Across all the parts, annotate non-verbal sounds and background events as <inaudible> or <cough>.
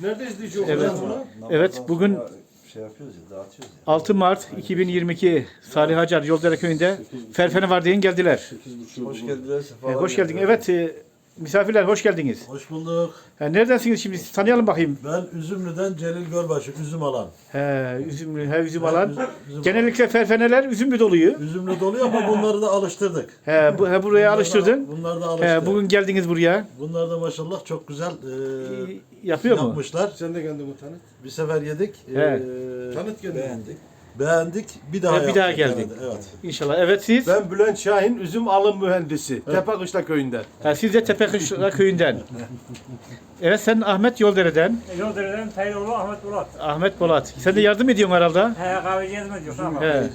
Nerede izleyici Evet. bunu? Evet, bugün şey yapıyoruz ya, dağıtıyoruz ya. 6 Mart 2022 Salih Hacar Yoldere Köyü'nde Ferfene var deyin geldiler. Hoş geldiniz. E, sefalar hoş geldin. Evet, e, misafirler hoş geldiniz. Hoş bulduk. Ha, neredensiniz şimdi? Siz tanıyalım bakayım. Ben Üzümlü'den Celil Görbaşı, üzüm alan. He, üzümlü, he, üzüm alan. üzüm Genellikle ferfeneler üzümlü doluyor. Üzümlü doluyor ama bunları da alıştırdık. He, bu, he, buraya alıştırdın. Bunlar da alıştı. He, bugün geldiniz buraya. Bunlar da maşallah çok güzel e, E, Yapıyor mu? yapmışlar. Sen de kendini tanıt. Bir sefer yedik. e, He. Tanıt kendini. Beğendik. Beğendik. Bir daha He, bir yaptık. daha geldik. Evet, evet. İnşallah. Evet siz? Ben Bülent Şahin, üzüm alım mühendisi. Tepekışla köyünden. Ha, siz de Tepekışla köyünden. Evet sen Ahmet Yoldere'den. Yoldere'den Tayyoroğlu Ahmet Bulat. Ahmet Polat. Sen de yardım ediyorsun herhalde. He kahveci yazma diyor tamam. He.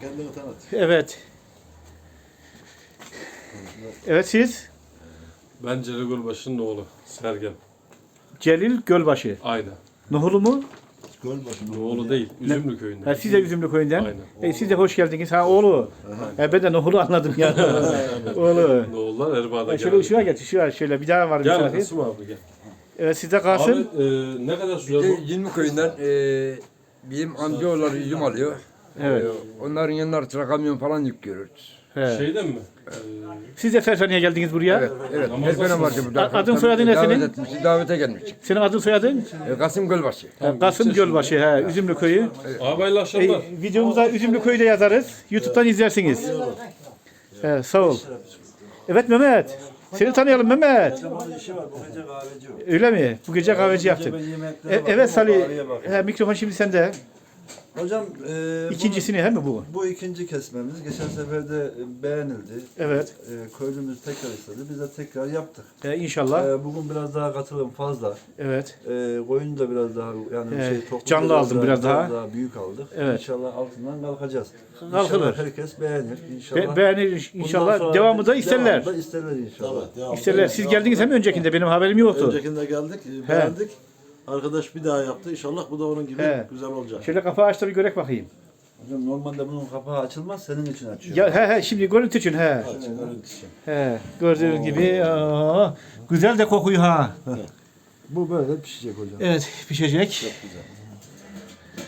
Kendini tanıt. Evet. Evet siz? Ben Celil Gülbaşı'nın oğlu Sergen. Celil Gölbaşı. Aynen. Nuhulu mu? Oğlu değil. Üzümlü köyünden. Ha, siz de Üzümlü köyünden. Aynen. E, siz de hoş geldiniz. Ha oğlu. Ha, ben de Nuhulu anladım ya. <laughs> oğlu. Oğullar Erbaa'da Ha, şöyle geldi. ışığa geç. Işığa şöyle bir daha var. Gel misafir. Kasım abi gel. Evet sizde Kasım. Abi e, ne kadar sürüyor bu? 20 köyünden eee bizim amcaoğulları üzüm alıyor. Evet. Onların yanına sıra kamyon falan yüklüyoruz. He. Şeyden mi? Siz de Ferfene'ye geldiniz buraya. Evet, evet. Namazda Her sene var burada. A- adın soyadın ne davet senin? Etmiş, davete gelmiş. Senin adın soyadın? Eee, Kasım Gölbaşı. Kasım Gölbaşı. He, Üzümlü köyü. Abi hayırlı akşamlar. E, videomuza Üzümlü köyü de yazarız. YouTube'dan izlersiniz. He, sağ ol. Evet Mehmet. Seni tanıyalım Mehmet. Öyle mi? Bu gece kahveci yaptın. E, evet Salih. He, mikrofon şimdi sende. Hocam e, İkincisini he mi bu? bu, ikinci kesmemiz. Geçen sefer de e, beğenildi. Evet. E, köylümüz tekrar istedi. Biz de tekrar yaptık. E, inşallah. E, bugün biraz daha katılım fazla. Evet. E, koyun da biraz daha yani Evet, şey toplu canlı aldın biraz daha. büyük aldık. Evet. İnşallah altından kalkacağız. Kalkılır. İnşallah herkes beğenir. İnşallah. Be- beğenir inşallah. Devamı da isterler. devamı da isterler inşallah. Evet, devam. İsterler. Siz geldiniz hem öncekinde benim haberim yoktu. Öncekinde geldik, e, beğendik. Arkadaş bir daha yaptı. İnşallah bu da onun gibi He. güzel olacak. Şöyle kapağı aç da bir görek bakayım. Hocam normalde bunun kapağı açılmaz senin için açıyor. Ya he he şimdi görüntü için he. Aç, görüntüsü. He gördüğünüz gibi aa, güzel de kokuyor ha. Bu böyle pişecek hocam. Evet pişecek.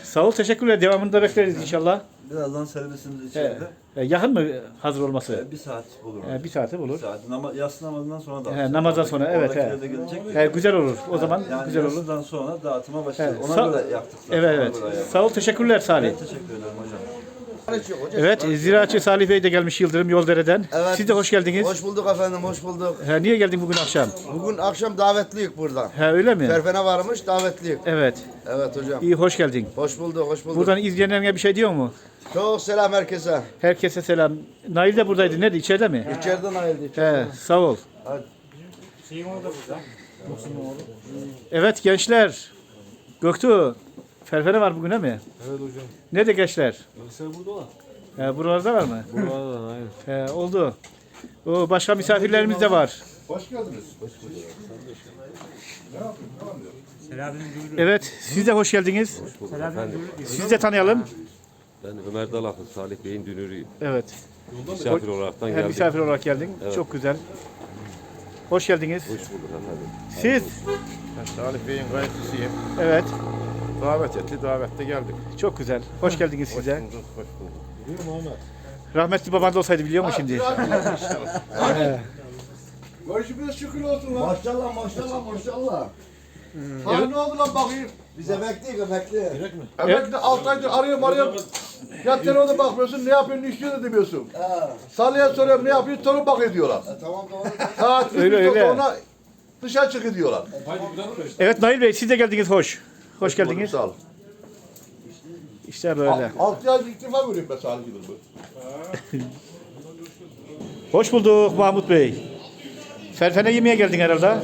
Sağ ol teşekkürler. Devamını da bekleriz inşallah. Birazdan servisimiz He. içeride. E, yakın mı hazır olması? Ee, Bir saat olur. E, bir saati Bir bulur. saat. Nama, yatsı namazından sonra da. He, namazdan sonra, evet, he. de gelecek. He, güzel olur. O zaman yani güzel olur. yatsıdan sonra dağıtıma. He, Ona sağ- göre yaptık zaten. Evet evet. Sağ ol teşekkürler Salih. Ben teşekkür ederim hocam. Evet ziraatçı Salih Bey de gelmiş Yıldırım Yoldere'den. Evet. Siz de hoş geldiniz. Hoş bulduk efendim, hoş bulduk. He, niye geldin bugün akşam? Bugün akşam davetliyiz buradan. He öyle mi? Ferfene varmış, davetliyiz. Evet. Evet hocam. İyi hoş geldin. Hoş bulduk, hoş bulduk. Buradan izleyenlerine bir şey diyor mu? Çok selam herkese. Herkese selam. Nail de buradaydı. Nerede? İçeride mi? İçeriden ayrıldı. He, sağ ol. Orada burada. Evet gençler. Göktuğ. Ferfene var bugün he mi? Evet hocam. Nerede gençler? Sen burada var. He, buralarda var mı? Burada aynen. He, oldu. O başka misafirlerimiz de var. Selahattin Gülü. Evet, siz de hoş geldiniz. Selahattin Gülü diyor. Siz de tanıyalım. Ben Ömer Dalaklı, Salih Bey'in dünürüyüm. Evet. Misafir olaraktan He, geldim. misafir olarak geldin. Çok güzel. Hoş geldiniz. Hoş bulduk efendim. Siz? Ben Salih Bey'in kayıtçısıyım. Evet. Davet etti, davette geldik. Çok güzel. Hoş geldiniz siz de. bulduk, hoş bulduk. Rahmetli baban da olsaydı biliyor musun şimdi? He. <laughs> Başımız şükür olsun lan. Maşallah, maşallah, maşallah. Ha ne oldu lan bakayım. Bize bekliyor, bekliyor. Emekli altı aydır arıyorum arıyorum. Ya telefonda bakmıyorsun ne yapıyorsun ne istiyorsun demiyorsun. Salih'e soruyorum ne yapıyorsun torun bakıyor diyorlar. Tamam, doğru. Saat Öyle, 3 öyle. sonra dışarı çıkıyor diyorlar. Evet Nail Bey siz de geldiniz hoş. Hoş geldiniz. Sağ ol. İşte böyle. 6 ay ilk defa görüyorum ben Salih Yıldırım'ı. <laughs> Hoş bulduk Mahmut Bey. Ferfene yemeğe geldin herhalde.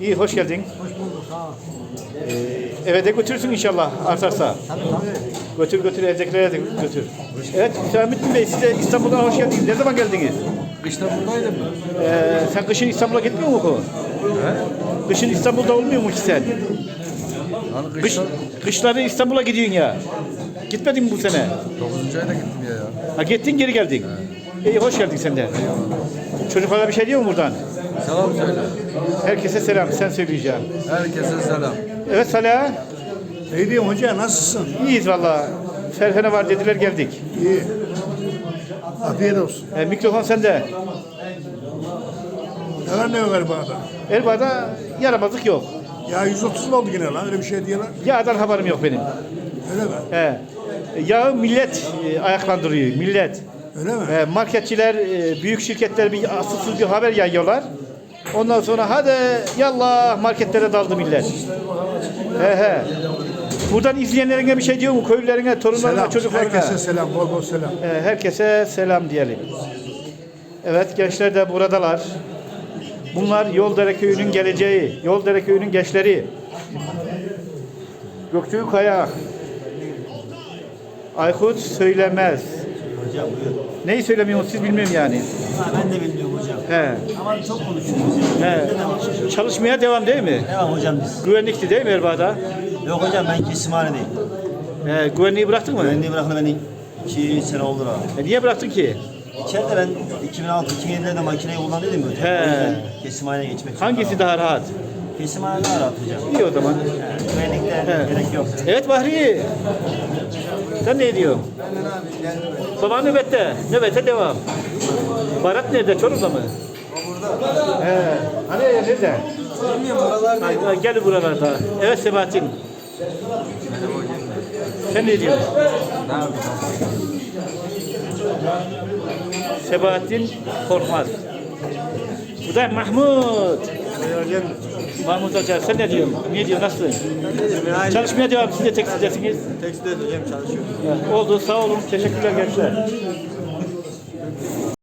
İyi hoş geldin. Hoş bulduk sağ ol. Ee, eve de götürürsün inşallah artarsa. Tabii tabii. Götür götür evdekilere de götür. Evet Hüsamettin Bey size İstanbul'dan hoş geldiniz. Ne zaman geldiniz? İstanbul'daydım. Ee, sen kışın İstanbul'a gitmiyor mu ki? Kışın İstanbul'da olmuyor mu ki sen? Hani Kış, kışları İstanbul'a gidiyorsun ya. Gitmedin mi bu sene? 9. ayda gittim ya ya. Ha gittin geri geldin. İyi hoş geldin sen de. Çocuklara bir şey diyor mu buradan? Selam söyle. Herkese selam. Sen söyleyeceğim. Herkese selam. Evet Salih. Ne diyeyim hoca nasılsın? İyiyiz valla. Ferfene var dediler geldik. İyi. Afiyet olsun. E, mikrofon sende. Ne var ne yok Erbaa'da? Erbaa'da yaramazlık yok. Ya 130 oldu yine lan öyle bir şey diyorlar. Yağdan haberim yok benim. Öyle mi? He. Yağı millet e, ayaklandırıyor. Millet. Öyle mi? E, marketçiler, e, büyük şirketler bir asılsız bir haber yayıyorlar. Ondan sonra hadi yallah marketlere daldı millet. He he. Buradan izleyenlerine bir şey diyor mu? Köylülerine, torunlarına, Selam. çocuklarına. Herkese selam. Bol bol selam. E, herkese selam diyelim. Evet gençler de buradalar. Bunlar Yoldere Köyü'nün geleceği. Yoldere Köyü'nün gençleri. Göktürk Kaya. Aykut Söylemez. Hocam buyur. Neyi söylemiyorsunuz siz bilmiyorum yani. Ha, ben de bilmiyorum hocam. He. Ama çok konuşuyoruz ya. He. Çalışmaya devam değil mi? Devam hocam biz. Güvenlikti değil mi Erbaa'da? Yok hocam ben kesimhanedeyim. He, güvenliği bıraktın mı? Güvenliği bırakın beni 2 sene oldu ha. E, niye bıraktın ki? İçeride ben 2006-2007'lerde makineyi kullanıyordum hocam. He. O yüzden kesimhaneye geçmek için. Hangisi daha rahat? Kesimhane daha rahat hocam. İyi o zaman. Yani güvenlikte He. gerek yok. Evet Bahri. Sen ne diyorsun? Sabah nöbette. Nöbete devam. Barat nerede? Çorum'da mı? Burada. He. Hani nerede? Bilmiyorum buralarda. Gel buralarda. Evet Sebahattin. Sen ne diyorsun? Sebahattin Korkmaz. Bu da Mahmut. Mahmut Hoca sen ne diyorsun? Ne diyorsun? Nasılsın? Çalışmaya devam. Siz de tekstildesiniz. Tekstilde hocam çalışıyorum. Oldu. Sağ olun. Teşekkürler gençler.